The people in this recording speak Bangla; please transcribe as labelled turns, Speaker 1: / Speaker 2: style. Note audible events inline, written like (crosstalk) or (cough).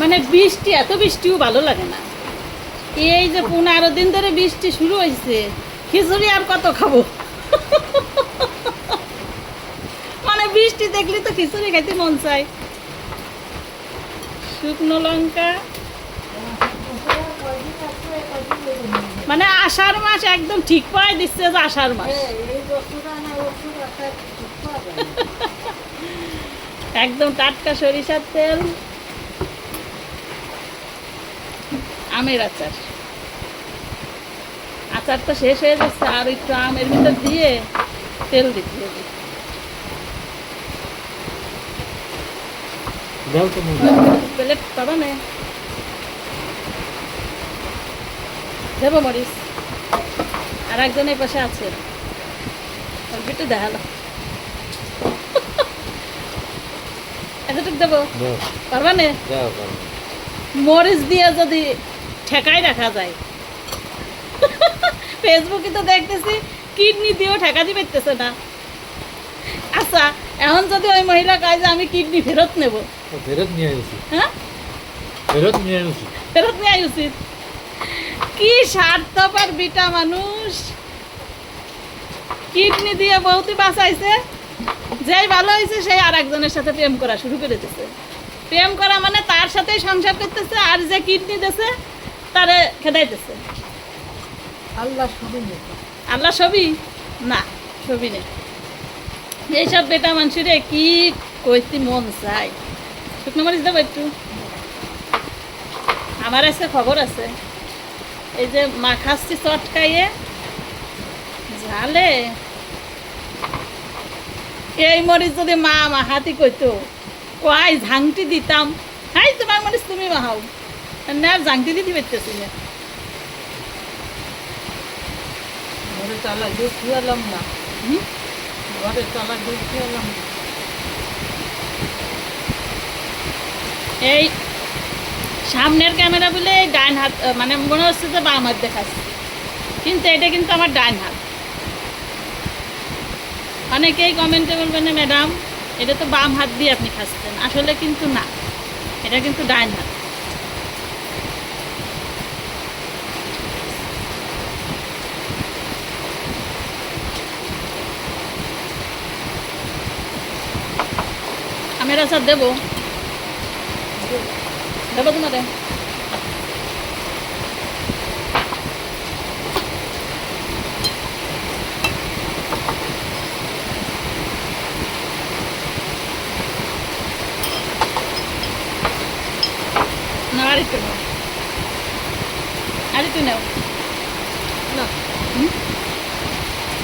Speaker 1: মানে বৃষ্টি, এত বৃষ্টিও ভালো লাগে না। এই যে পনেরো দিন ধরে বৃষ্টি শুরু হয়েছে খিচুড়ি আর কত খাব? মানে বৃষ্টি দেখলে তো খিচুড়ি খাইতে মন চায়। শুকনো লঙ্কা। মানে আষাঢ় মাস একদম ঠিক পাই দিচ্ছে যে আষাঢ় মাস। একদম টাটকা সরিষার তেল। আমের আচার। আচার তো শেষ হয়ে যাচ্ছে আর একটু আমের ভিতর দিয়ে তেল দিতে হবে। প্লেট পাবা না। দেবো মরিস আর একজন এই পাশে আছে। একটু দেখাল। এতটুকু দেবো? পারবা না। মরিচ দিয়ে যদি ঠেকাই রাখা যায়। (laughs) ফেসবুকে তো দেখতেছি কিডনি দিয়েও ঠেকা দিতে পারতেছে না। আচ্ছা এখন যদি ওই মহিলা কয় যে আমি কিডনি ফেরত নেব।
Speaker 2: ফেরত নিয়ে আসি
Speaker 1: হ্যাঁ?
Speaker 2: ফেরত নিয়ে আসি
Speaker 1: ফেরত নেওয়াই উচিত। কি স্বার্থপর বিটা মানুষ। কিডনি দিয়ে বহুতই বাঁচাইছে যেই ভালো হয়েছে সেই আর একজনের সাথে প্রেম করা শুরু করে দিতেছে প্রেম করা মানে তার সাথেই সংসার করতেছে আর যে কিডনি দিছে তারে খেদাইতেছে
Speaker 3: আল্লাহ শুধু
Speaker 1: আল্লাহ ছবি না ছবি নেই। এইসব বেটা মানুষের কি কইতে মন চাই শুকনো মরিচ দেবো একটু। আমার আছে খবর আছে। এই যে মা খাচ্ছি চটকাইয়ে ঝালে। এই মরিচ যদি মা মা হাতি কইতো কয় ঝাংটি দিতাম। হাই তোমার মরিচ তুমি মাহাও না পারতেছি না
Speaker 3: ঘরে চালা দুধ খেয়ালাম না।
Speaker 1: হুম?
Speaker 3: ঘরে চালা দুধ খেয়ালাম
Speaker 1: এই সামনের ক্যামেরা বলে ডাইন হাত মানে মনে হচ্ছে যে বাম হাত দেখাচ্ছে। কিন্তু এটা কিন্তু আমার ডাইন হাত। অনেকেই কমেন্টে বলবেন না ম্যাডাম এটা তো বাম হাত দিয়ে আপনি খাচ্ছেন। আসলে কিন্তু না। এটা কিন্তু ডাইন হাত। আমের আচার দেবো দেবো তোমাদের না আর একটু নাও আর একটু নাও
Speaker 3: না
Speaker 1: হুম?